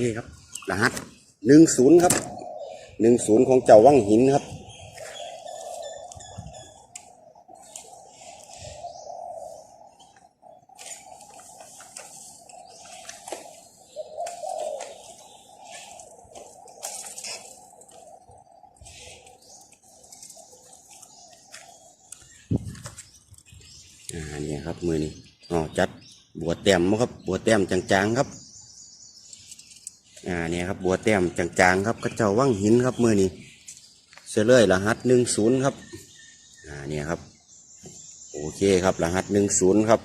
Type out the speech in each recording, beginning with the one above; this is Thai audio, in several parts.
เคครับ รหัสหนึ่งศูนย์ครับหนึ่งศูนย์ของเจ้าวังหินครับ อ่าเนี่ยครับมือนี้อ๋อจัดบัวแต้มมาครับบัวแต้มจางๆครับ อ่าเนี่ยครับบัวแต้มจางๆครับกระเจ้าว่างหินครับมือนี้เสยเลยรหัสหนึ่งศูนย์ครับอ่าเนี่ยครับโอเคครับรหัสหนึ่งศูนย์ครับ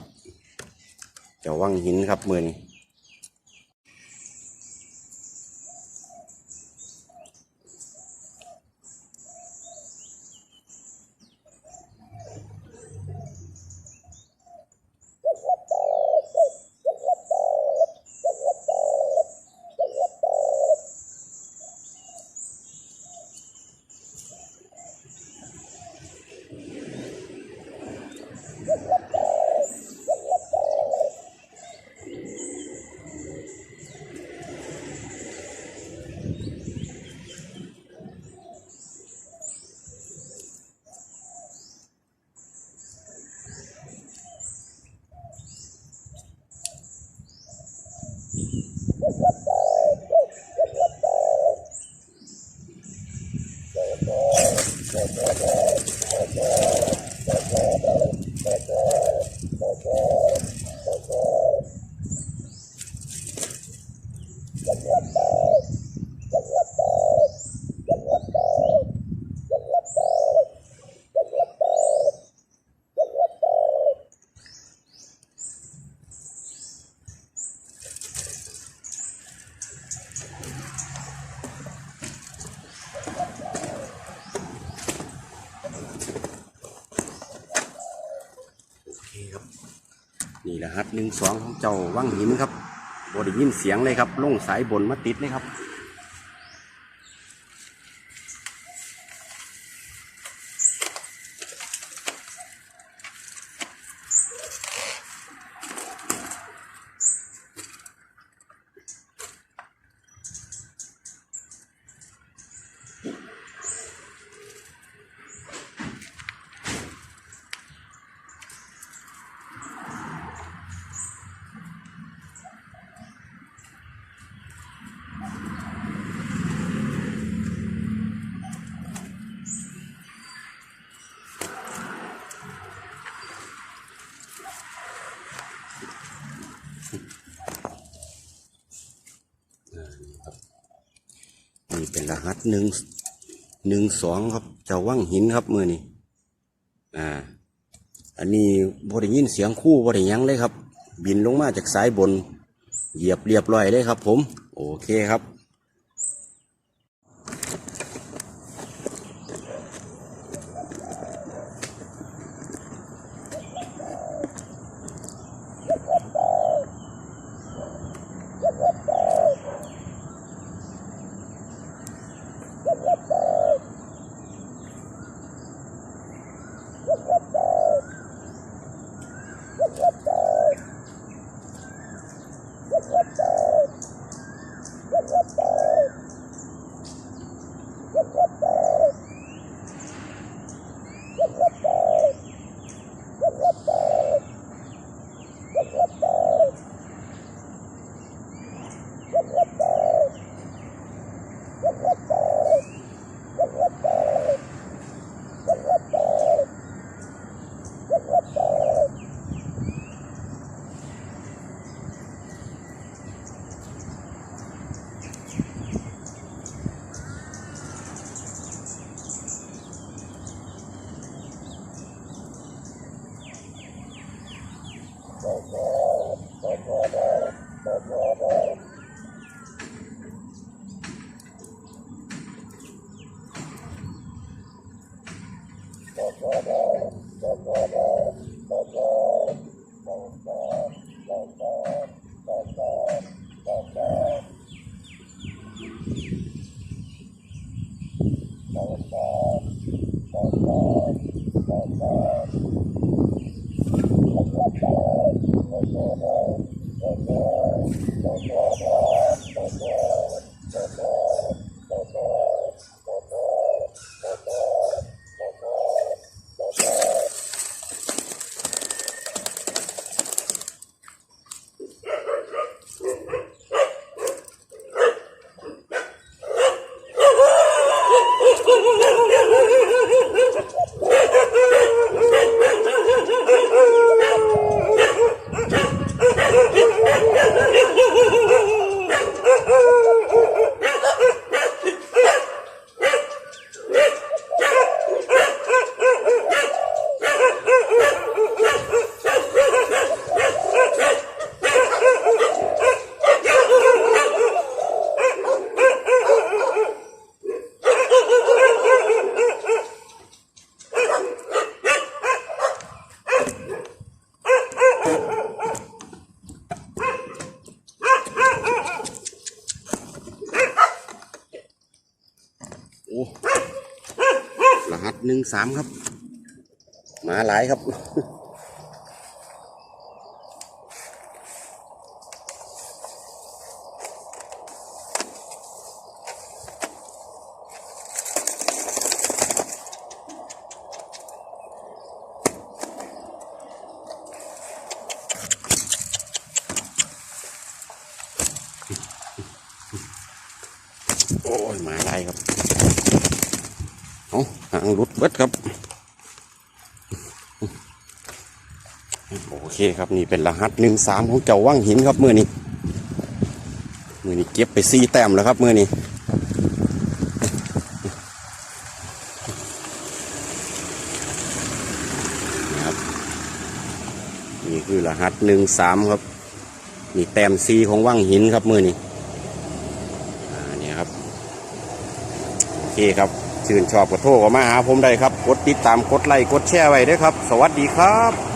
เจ้าว่างหินครับมือนี้ คครับ นี่รหัสหนึ่งสองของเจ้าว่างหินครับบอด้ยินเสียงเลยครับลงสายบนมาติดเลยครับ นี่เป็นรหัสหนึ่งหนึ่งสองครับเจ้าว่างหินครับมือนี่อ่า อันนี้บริยินเสียงคู่บริยังเลยครับ บินลงมาจากสายบน เหยียบเรียบร้อยเลยครับ ผม โอเคครับ Amen. รหัสหนึ่งสามครับหมาหลายครับ โอ้ยหมาหลายครับ หางรุดเบิดครับ โอเคครับนี่เป็นรหัสหนึ่งสามของเจ้าว่างหินครับมือนี้มือนี้เก็บไปสี่แต้มแล้วครับมือนี้นะครับนี่คือรหัสหนึ่งสามครับนี่แต้มซีของว่างหินครับมือนี้อ่านี่ครับโอเคครับ ชื่นชอบก็โทรมาหาผมได้ครับ กดติดตามกดไลค์กดแชร์ไว้ด้วยครับ สวัสดีครับ